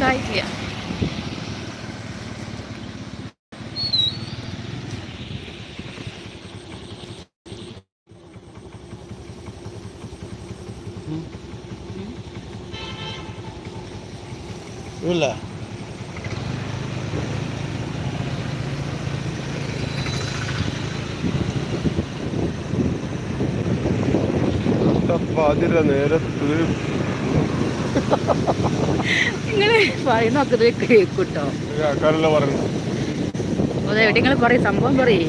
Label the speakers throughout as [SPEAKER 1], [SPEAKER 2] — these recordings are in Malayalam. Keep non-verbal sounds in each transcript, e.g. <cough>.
[SPEAKER 1] കായ്ക്കുക
[SPEAKER 2] ഇല്ല. പാതിര നേരത്ത്
[SPEAKER 1] നിങ്ങൾ പറയുന്നൊക്കെ കേൾക്കൂട്ടോ.
[SPEAKER 2] ആൾക്കാരല്ല പറയുന്നത്
[SPEAKER 1] അത് എവിടെ നിങ്ങൾ പറയും സംഭവം പറയേ.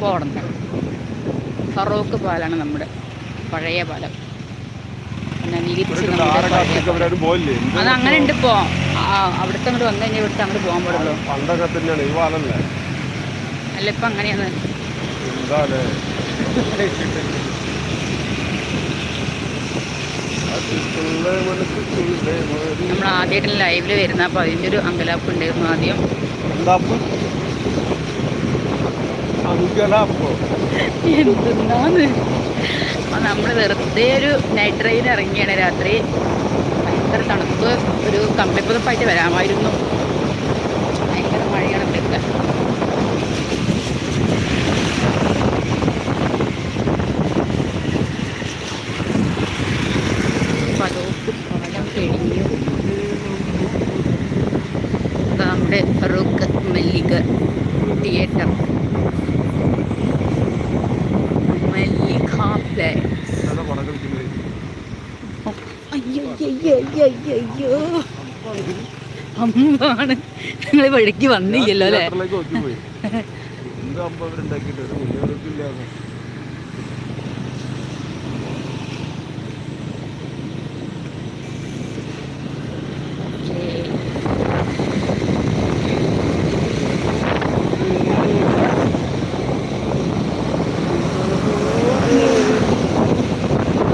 [SPEAKER 1] പോടന്ന് ഫറോക്ക് പാലാണ് നമ്മുടെ പഴയ പാലം. അത് അങ്ങനെ ഉണ്ട് ഇപ്പോ അവിടുത്തെ അങ്ങോട്ട് വന്നു കഴിഞ്ഞാൽ ഇവിടുത്തെ അങ്ങോട്ട് പോകാൻ പാടുള്ളൂ.
[SPEAKER 2] പണ്ടൊക്കെ തന്നെയാണ് ഈ പാലല്ലേ?
[SPEAKER 1] അല്ല ഇപ്പൊ അങ്ങനെയാണ്. <laughs> നമ്മൾ ആദ്യമായിട്ട് ലൈവിൽ വരുന്ന അപ്പോൾ അതിന്റെ ഒരു അങ്കലാപ്പ് ഉണ്ടായിരുന്നു ആദ്യം. എന്തെന്നാന്ന്? അപ്പൊ നമ്മൾ വെറുതെ ഒരു നൈറ്റ് ട്രെയിൻ ഇറങ്ങിയാണ് രാത്രി. ഭയങ്കര തണുപ്പ്. ഒരു കമ്പിപ്പുതപ്പായിട്ട് വരാമായിരുന്നു. ഭയങ്കര മഴയാണ് ഇവിടെയൊക്കെ. നമ്മുടെ ഫറൂഖ് മല്ലിക തിയേറ്റർ. മല്ലിക അയ്യോ അമ്മാണ്. നിങ്ങൾ വഴിക്ക് വന്നില്ലല്ലോ അല്ലേ?